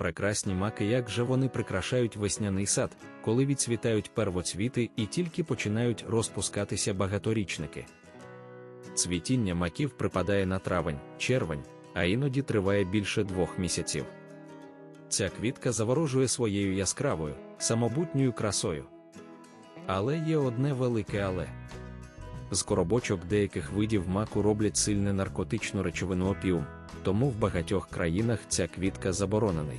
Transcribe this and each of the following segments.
Прекрасні маки, як же вони прикрашають весняний сад, коли відцвітають первоцвіти і тільки починають розпускатися багаторічники. Цвітіння маків припадає на травень, червень, а іноді триває більше двох місяців. Ця квітка заворожує своєю яскравою, самобутньою красою. Але є одне велике але. З коробочок деяких видів маку роблять сильне наркотичну речовину опіум, тому в багатьох країнах ця квітка заборонений.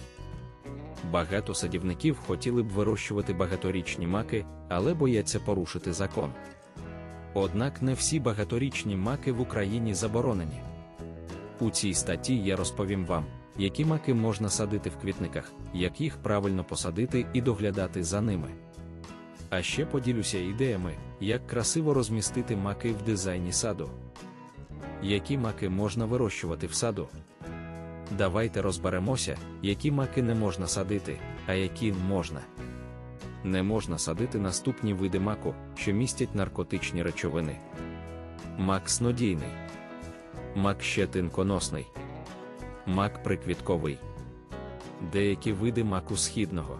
Багато садівників хотіли б вирощувати багаторічні маки, але бояться порушити закон. Однак не всі багаторічні маки в Україні заборонені. У цій статті я розповім вам, які маки можна садити в квітниках, як їх правильно посадити і доглядати за ними. А ще поділюся ідеями, як красиво розмістити маки в дизайні саду. Які маки можна вирощувати в саду? Давайте розберемося, які маки не можна садити, а які можна. Не можна садити наступні види маку, що містять наркотичні речовини. Мак снодійний, мак щетинконосний, мак приквітковий, деякі види маку східного.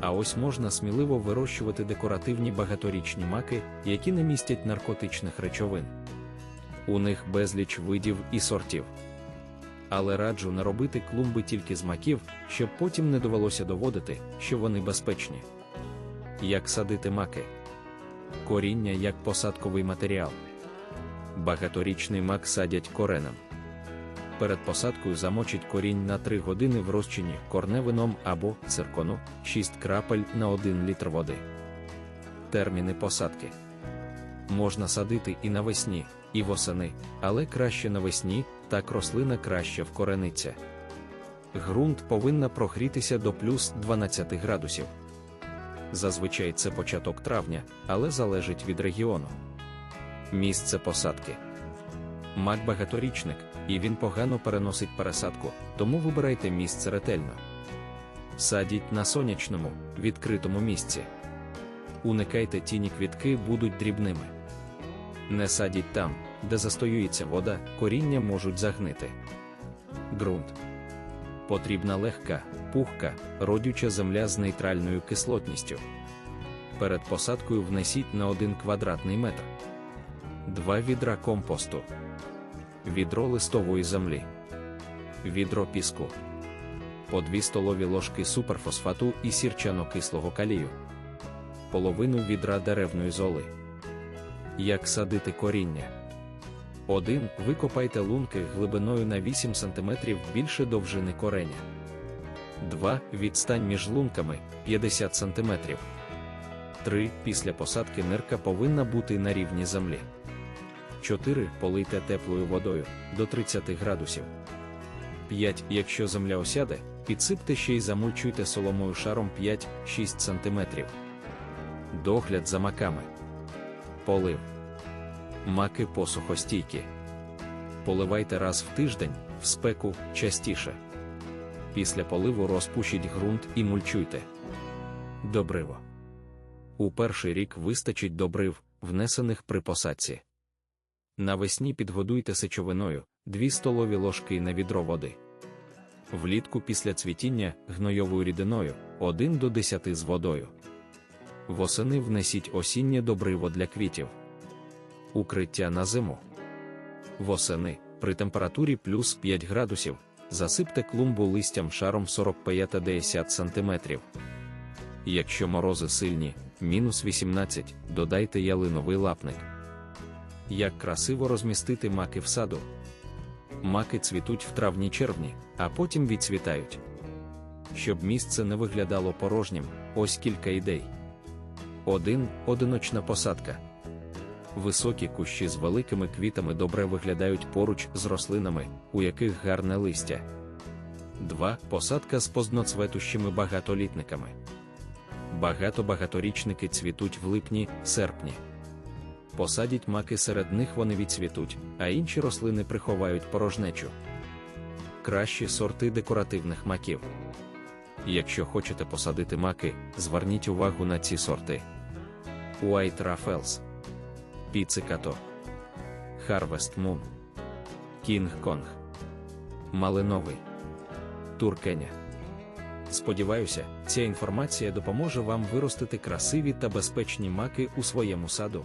А ось можна сміливо вирощувати декоративні багаторічні маки, які не містять наркотичних речовин. У них безліч видів і сортів. Але раджу не робити клумби тільки з маків, щоб потім не довелося доводити, що вони безпечні. Як садити маки? Коріння як посадковий матеріал. Багаторічний мак садять коренем. Перед посадкою замочить корінь на 3 години в розчині корневином або циркону 6 крапель на 1 літр води. Терміни посадки можна садити і навесні, і восени, але краще навесні, так рослина краще вкорениться. Ґрунт повинна прогрітися до плюс 12 градусів. Зазвичай це початок травня, але залежить від регіону. Місце посадки. Мак багаторічник, і він погано переносить пересадку, тому вибирайте місце ретельно. Садіть на сонячному, відкритому місці. Уникайте тіні квітки будуть дрібними. Не садіть там, де застоюється вода, коріння можуть загнити. Ґрунт. Потрібна легка, пухка, родюча земля з нейтральною кислотністю. Перед посадкою внесіть на 1 квадратний метр. 2 відра компосту, відро листової землі, відро піску, по 2 столові ложки суперфосфату і сірчано-кислого калію, половину відра деревної золи. Як садити коріння? 1. Викопайте лунки глибиною на 8 см більше довжини кореня. 2. Відстань між лунками 50 см. 3. Після посадки нирка повинна бути на рівні землі. 4. Полийте теплою водою до 30 градусів. 5. Якщо земля осяде, підсипте ще й замульчуйте соломою шаром 5-6 см. Догляд за маками. Полив. Маки посухостійкі. Поливайте раз в тиждень, в спеку частіше. Після поливу розпушіть ґрунт і мульчуйте. Добриво. У перший рік вистачить добрив, внесених при посадці. Навесні підгодуйте сечовиною 2 столові ложки на відро води. Влітку після цвітіння гнойовою рідиною 1 до 10 з водою. Восени внесіть осіннє добриво для квітів. Укриття на зиму. Восени при температурі плюс 5 градусів. Засипте клумбу листям шаром 45-50 см. Якщо морози сильні, мінус 18, додайте ялиновий лапник. Як красиво розмістити маки в саду. Маки цвітуть в травні-червні, а потім відцвітають. Щоб місце не виглядало порожнім, ось кілька ідей. 1. Одиночна посадка. Високі кущі з великими квітами добре виглядають поруч з рослинами, у яких гарне листя. 2. Посадка з поздноцветущими багатолітниками. Багато багаторічники цвітуть в липні, серпні. Посадіть маки серед них вони відцвітуть, а інші рослини приховають порожнечу. Кращі сорти декоративних маків. Якщо хочете посадити маки, зверніть увагу на ці сорти: White Raffles, Pizzicato, Harvest Moon, King Kong, Малиновий, Туркеня, Сподіваюся, ця інформація допоможе вам виростити красиві та безпечні маки у своєму саду.